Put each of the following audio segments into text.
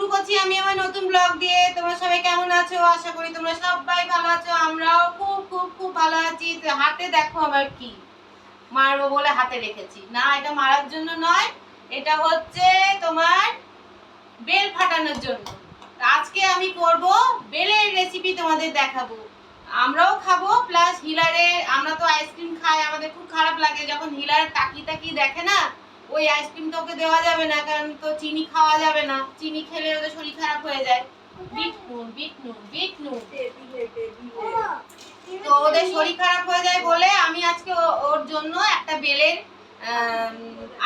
শুরু করছি আমি আমার নতুন ব্লগ দিয়ে। তোমরা সবাই কেমন আছো? আশা করি তোমরা সবাই ভালো আছো। আমরাও খুব খুব খুব ভালো আছি। হাতে দেখো আবার কি। মারবো বলে হাতে রেখেছি। না, এটা মারার জন্য নয়। এটা হচ্ছে তোমার বেল ফাটানোর জন্য। আজকে আমি করব, বেলের রেসিপি তোমাদের দেখাবো। আমরাও খাব প্লাস হিলারে আমরা তো আইসক্রিম খাই, আমাদের খুব খারাপ লাগে। যখন হিলার তাকিয়ে তাকিয়ে দেখে না ওই আইসক্রিম তো ওকে দেওয়া যাবে না কারণ তো চিনি খাওয়া যাবে না। চিনি খেলে ওদের শরীর খারাপ হয়ে যায়। বিট নুন বিট নুন বিট নুন তো ওদের শরীর খারাপ হয়ে যায় বলে আমি আজকে ওর জন্য একটা বেলের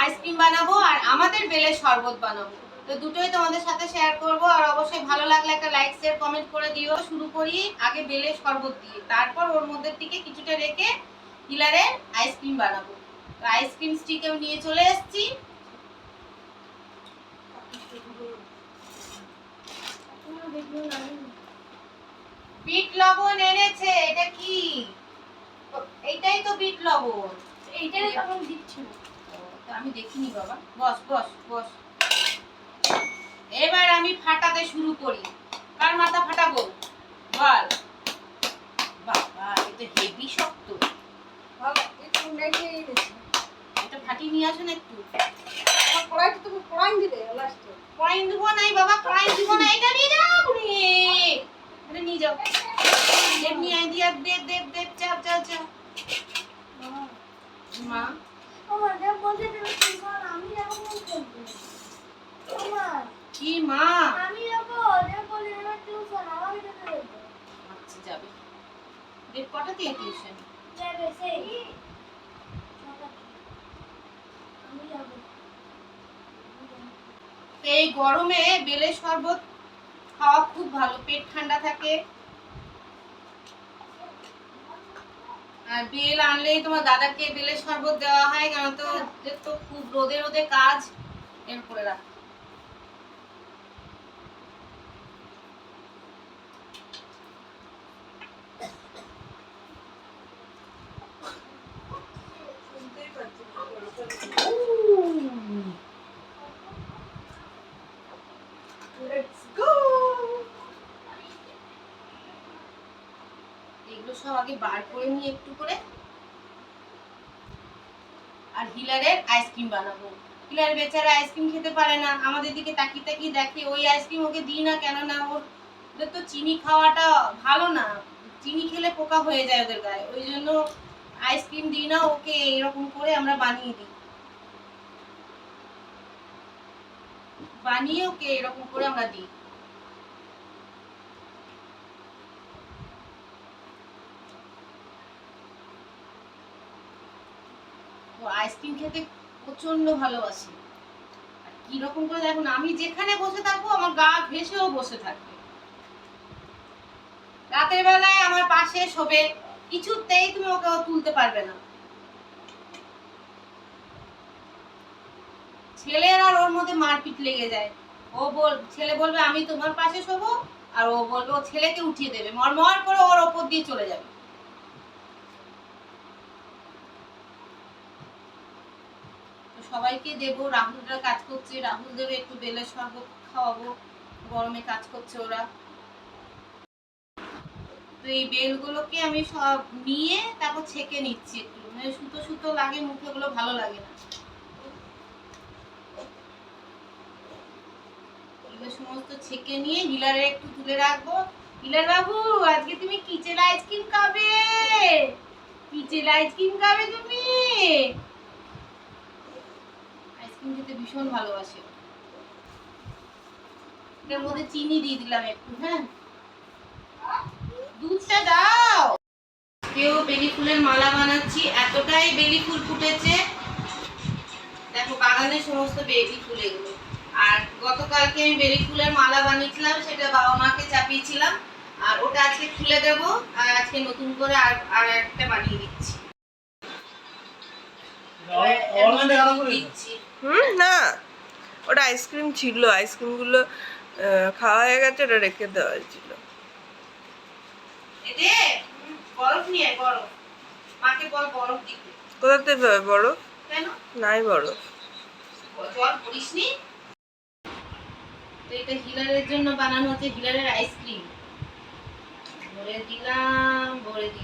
আইসক্রিম বানাবো আর আমাদের বেলের শরবত বানাবো। তো দুটোই তোমাদের সাথে শেয়ার করব আর অবশ্যই ভালো লাগলে একটা লাইক শেয়ার কমেন্ট করে দিও। শুরু করি আগে বেলের শরবত দিয়ে। তারপর ওর মধ্যে থেকে কিছুটা রেখে হিলারের আইসক্রিম বানাবো। আইসক্রিম স্টিকেও নিয়ে চলে এসেছি। বিট লবণ এনেছে এটা কি? এইটাই তো বিট লবণ। এইটাই তখন দিচ্ছি। আমি দেখিনি বাবা। বস বস বস। এবার আমি ফাটাতে শুরু করি। কার মাথা ফাটাবো? বল। বাবা এটা হেভি শক্ত। বাবা এটা ফাটিয়ে নিয়ে আসুন একটু। আমার কড়াইটা তুমি কড়াই দিলে লাস্টে কয়েন দিব নাই বাবা কয়েন দিব না এটা নিয়ে যাও এটা নিয়ে যাও। দেব নিয়ে আই দিয়া দেব দেব দেব চাপ চাপ চাপ। মা। বলতে তুমি আমি এখন করব কি মা? আমি যাব। বলে টিউশন আমাকে যেতে দেবে আচ্ছা যাবে। দেব কটা দিয়ে টিউশন যাবে সেই আমি যাব তো এই গরমে বেলের শরবত খাওয়া খুব ভালো, পেট ঠান্ডা থাকে। আর বেল আনলেই তোমার দাদাকে বেলের শরবত দেওয়া হয় কারণ তো খুব রোদে রোদে কাজ এর করে রাখ লেটস গো এগুলো সব আগে বার করে নিয়ে একটু করে আর হিলারের আইসক্রিম বানাবো। হিলার বেচারা আইসক্রিম খেতে পারে না। আমাদের দিকে তাকিয়ে তাকিয়ে দেখে ওই আইসক্রিম ওকে দিই না কেন না? ওর ওদের তো চিনি খাওয়াটা ভালো না। চিনি খেলে পোকা হয়ে যায় ওদের গায়ে। ওই জন্য আইসক্রিম দিই না, ওকে এরকম করে আমরা বানিয়ে দিই। বানিয়ে ওকে এরকম করে আমরা দিই। আইসক্রিম খেতে প্রচণ্ড ভালোবাসে। আর কীরকম করে দেখুন আমি যেখানে বসে থাকব, আমার গা ঘেসেও বসে থাকবে। রাতের বেলায় আমার পাশে শোবে, কিছুতেই তুমি ওকে তুলতে পারবে না। ছেলের আর ওর মধ্যে মারপিট লেগে যায়। ও বল, ছেলে বলবে, আমি তোমার পাশে শোবো, আর ও বলবে, ও ছেলেকে উঠিয়ে দেবে। মরমর করে ওর ওপর দিয়ে চলে যাবে। সবাইকে দেবো। রাহুলরা কাজ করছে রাহুল দেবে একটু বেলের শরবত খাওয়াবো। গরমে কাজ করছে ওরা। তো এই বেলগুলোকে আমি সব নিয়ে তারপর ছেঁকে নিচ্ছি একটু। মানে সুতো সুতো লাগে মুখে ওগুলো ভালো লাগে না। সমস্ত ছেঁকে নিয়ে হিলারে একটু তুলে রাখব। হিলার বাবু, আজকে তুমি কিচেন আইসক্রিম খাবে? কিচেন আইসক্রিম খাবে তুমি? আইসক্রিম খেতে ভীষণ ভালোবাসে। এটার মধ্যে চিনি দিয়ে দিলাম একটু হ্যাঁ। দুধটা দাও। কেউ বেলি ফুলের মালা বানাচ্ছি, এতটাই বেলি ফুল ফুটেছে। দেখো, বাগানের সমস্ত বেলি ফুল এগুলো। আর গতকালকে আমি বেলি ফুলের মালা বানিয়েছিলাম, সেটা বাবা মাকে চাপিয়েছিলাম। আর ওটা আজকে খুলে দেবো, আর আজকে নতুন করে আর আর একটা বানিয়ে দিচ্ছি। না। ওটা আইসক্রিম ছিল। আইসক্রিমগুলো খাওয়া হয়ে গেছে ওটা রেখে দেওয়া হয়েছিল কোথা থেকে নাই বড় হিলারের জন্য বানানো হচ্ছে হিলারের আইসক্রিম। ভরে দিলাম ভরে দিলাম।